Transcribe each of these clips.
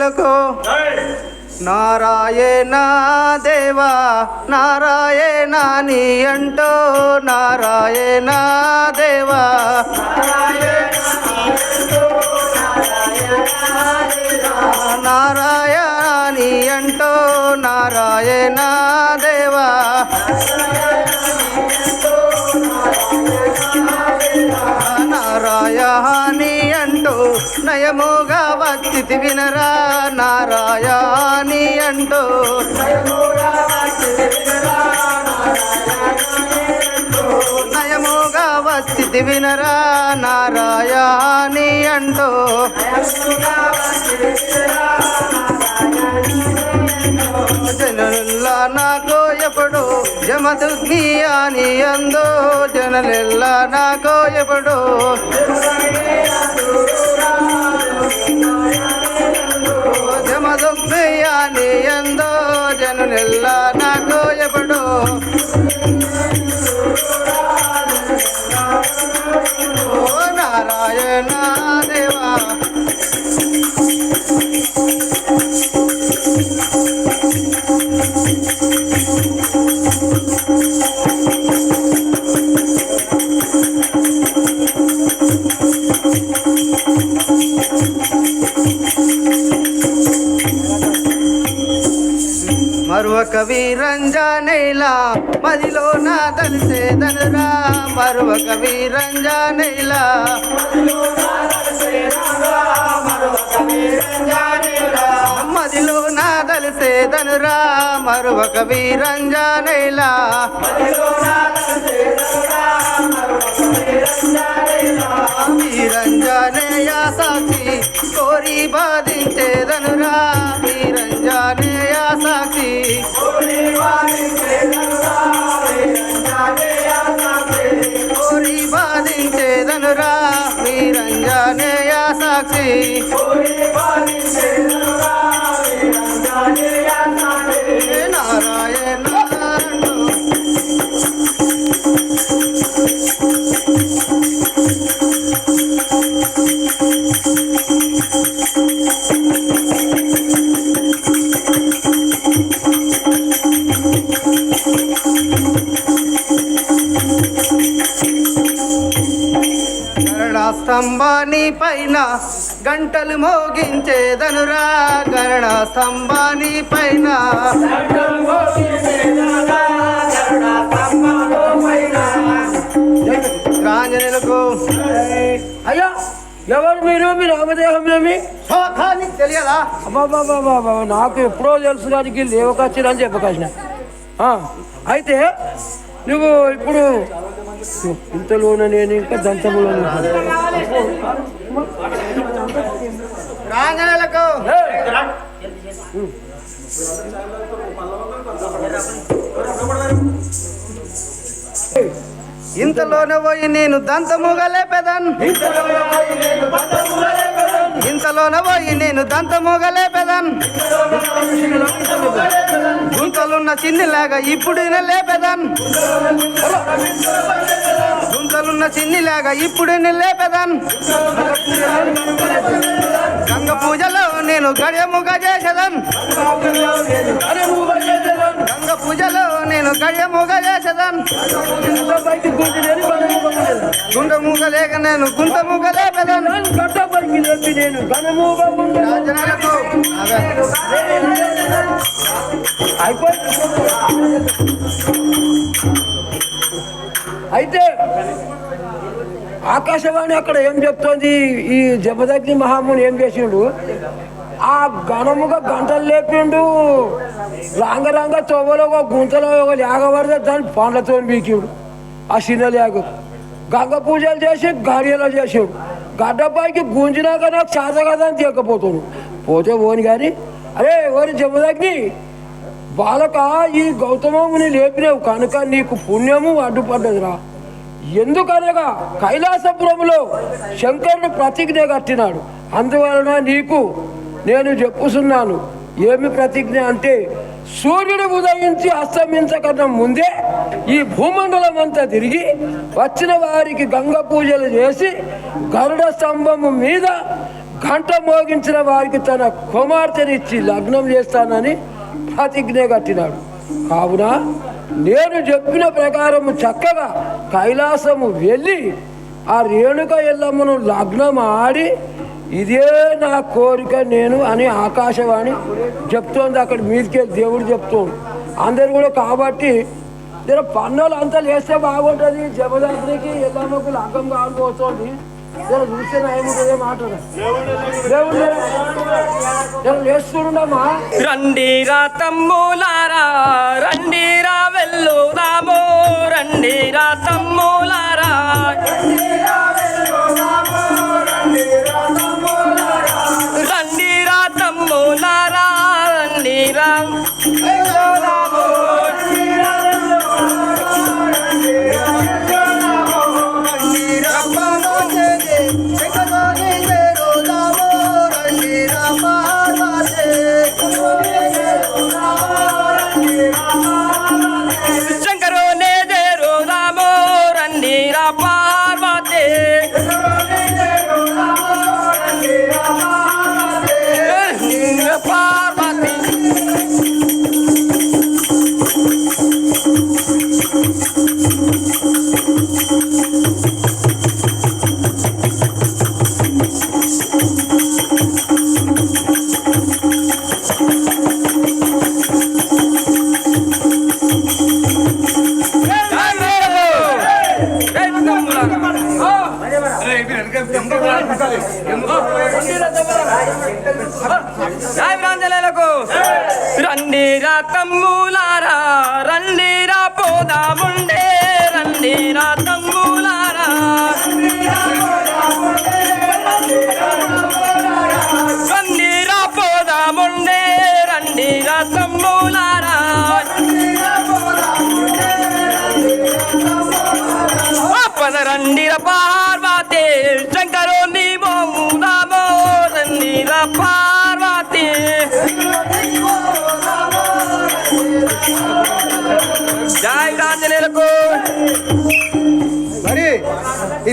రాంజనులకు నారాయణ దేవా నారాయణ నీ అంటో నారాయణ దేవా. నారాయణ నీ అంటో నారాయణ దేవా. నారాయణ అంటూ నయమోగా భక్తి వినరా నారాయణి అంటూ. నయమోగా భక్తి వినరా నారాయణి అంటూ. జనుల్లా నాకు ఎప్పుడు జమదుగ్ని అని అందో. జనలెల్లా నాకు ఎప్పుడు జమదుగ్ని అని అందో జనులెల్లా నాకు ఎప్పుడో మరొక వీరంజనేలా మదిలో నా తలిసేదనురా మరొక వీరంజనేలా మదిలో నా తలిసేదనురా మరొక వీరంజనేలా వీరంజానేయ సాక్షి కోరి బాధించేదనురా వీరంజానేయ సాక్షి కోరి వీరంజనేయ స్తంభాని పైన గంటలు మోగించేదనురా గరుడ స్తంభాని పైన. రాంజనులకు అయ్యా ఎవరు మీరు? మీ నామదేహం ఏమి? తెలియదా? నాకు ఎప్పుడో తెలుసు దానికి లేవకొచ్చిరని చెప్పకొచ్చిన అయితే నువ్వు ఇప్పుడు ఇంతలోన నేను ఇంకా దంతములో రాంజనులకు ఇంతలోనే పోయి నేను దంతముగలే పెదన్. ఇంతలోనే పోయి నేను దంతముగలే పెదన్. ఉన్న చిన్నిలాగా ఇప్పుడు లేపేదాన్ లేపెదన్ గుంతలున్న చిన్నిలాగా ఇప్పుడు లేపేదాన్ గంగ పూజలో నేను గడియముగా చేసేదాన్ గంగ పూజలో నేను గడియముగా చేసేదాన్ గుంట మూగ లేక నేను గుంట మూగ లేపెదన్ నేను రాజనాలకు అయితే ఆకాశవాణి అక్కడ ఏం చెప్తోంది? ఈ జపదగ్ని మహాముని ఏం చేసిండు? ఆ ఘనముగా గంటలు లేపిండు. రాంగరాంగ తొవ్వలో ఒక గుంతలో ఒక లేగ దాని పండ్లతో బీకిండు ఆ చిన్న లేగ గంగ పూజలు చేసి గాడియలో చేసాడు. గడ్డపైకి గుంజినాక నాకు చేత కదా అని తీయకపోతున్నాడు పోతే ఓని కానీ అరే ఓరి జపదగ్ని బాలక ఈ గౌతమముని లేపినావు కనుక నీకు పుణ్యము అడ్డుపడ్డదిరా. ఎందుకనగా కైలాసపురంలో శంకరుడు ప్రతిజ్ఞ కట్టినాడు. అందువలన నీకు నేను చెప్పుతున్నాను ఏమి ప్రతిజ్ఞ అంటే సూర్యుడు ఉదయించి అస్తమించకన్నా ముందే ఈ భూమండలం అంతా తిరిగి వచ్చిన వారికి గంగ పూజలు చేసి గరుడ స్తంభము మీద గంట మోగించిన వారికి తన కుమార్తెనిచ్చి లగ్నం చేస్తానని ప్రతిజ్ఞ కట్టినాడు. కావున నేను చెప్పిన ప్రకారం చక్కగా కైలాసము వెళ్ళి ఆ రేణుక ఎల్లమ్మను లగ్నం ఆడి ఇదే నా కోరిక నేను అని ఆకాశవాణి చెప్తోంది. అక్కడ మీదికే దేవుడు చెప్తోంది అందరు కూడా కాబట్టి జర పన్నులు అంతా లేస్తే బాగుంటుంది. జబదాత్రికి ఎల్లమ్మకు లగ్గం కాకపోతుంది. చూస్తే ఏముంటుంది మాట దేవుడు జర లేస్తుండమ్మా రండిరా తమ్ములారా రండిరా వెళ్ళుదాము రండిరా తమ్ములారా.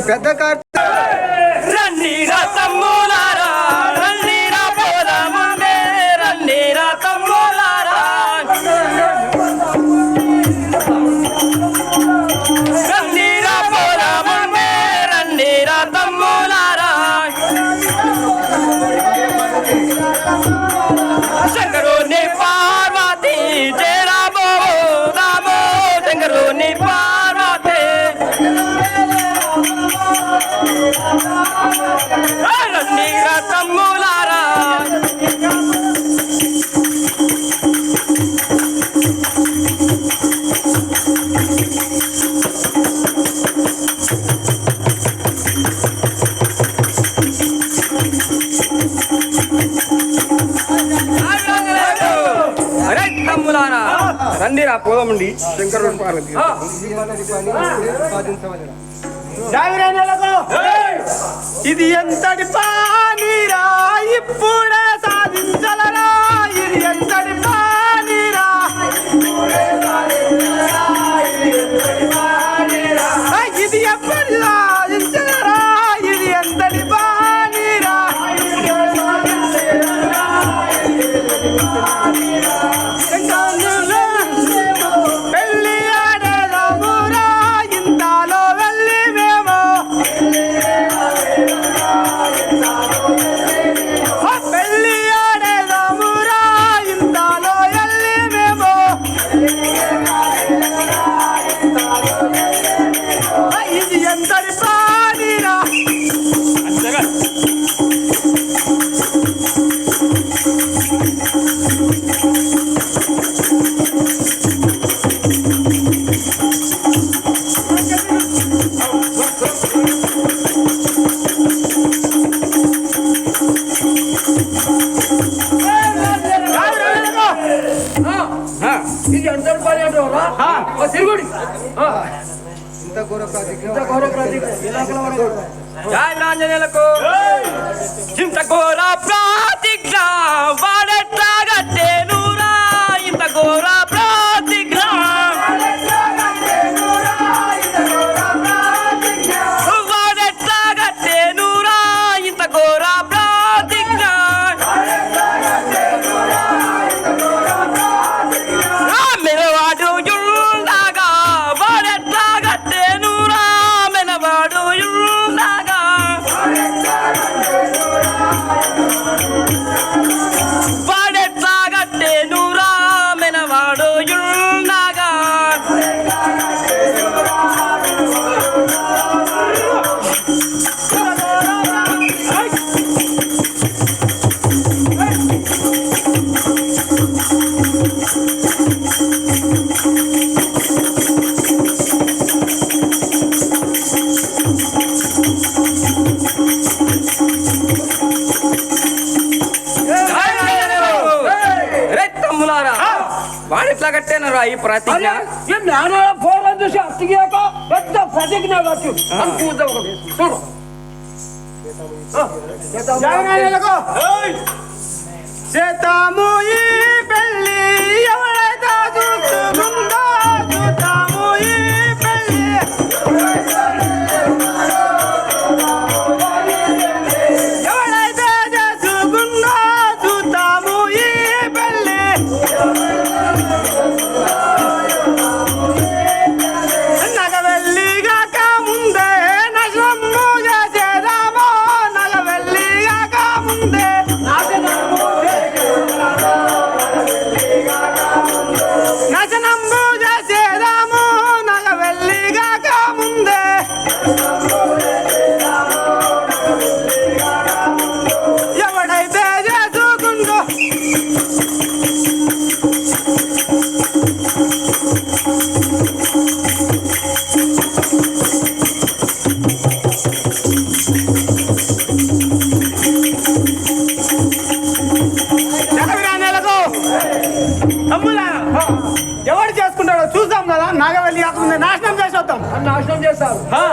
ఈ పోదామండి శంకరుడు ఇది ఎంతటి పానీరా తిరుగుడి ఇంత ఘోర ప్రాతిజ్ఞ ఇంత ఘోర ప్రతిజ్ఞ జై రాంజనేయులకు ఇంత ఘోర ప్రాతిజ్ఞ వాడెట్లా కట్టాను ఈ ప్రతిజ్ఞ అరే ఈ జ్ఞానాల పోరం చూసి అతిగాక పెద్ద ప్రతిజ్ఞ కట్టు అని చూద్దాం ఒకటి. చూడు ఆ, చేద్దాం. జగనాయకులకు చేతాము ఈ 上。好。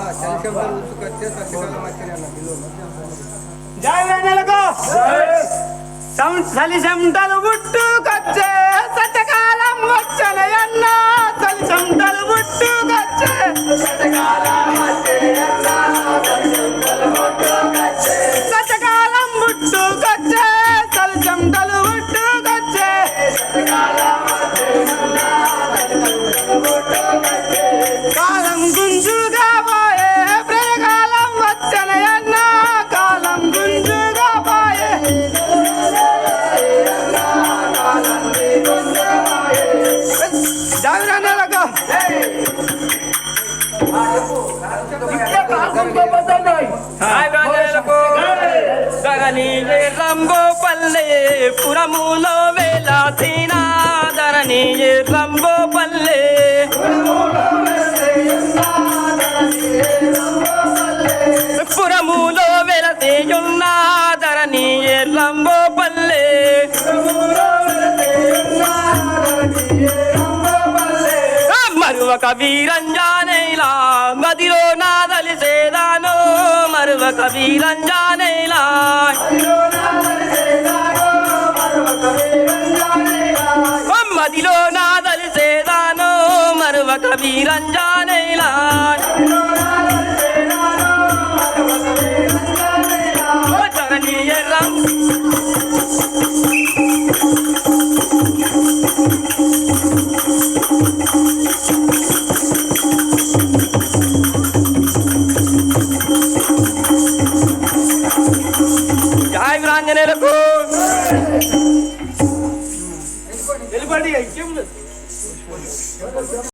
ఆ. జై నెలకు చలి చెమటలు పుట్టుకొచ్చే సత్యకాలం వచ్చనయన్న పుట్టుకొచ్చే పుట్టుకొచ్చే పుట్టుకొచ్చే కాలం గుంజుగా ఇట్లా కాకుండా పోతున్నాయి. ధరణి రంబో పల్లె పురములో వేలాసిన ధరణి రంబో పల్లె పురములో వెలసేయున్న ధరణి మరువక వీరంజానైలా మరువక వీరంజానేలా మదిలో నాదలిసేదానో మరువక వీరంజానేలా ధరణి రం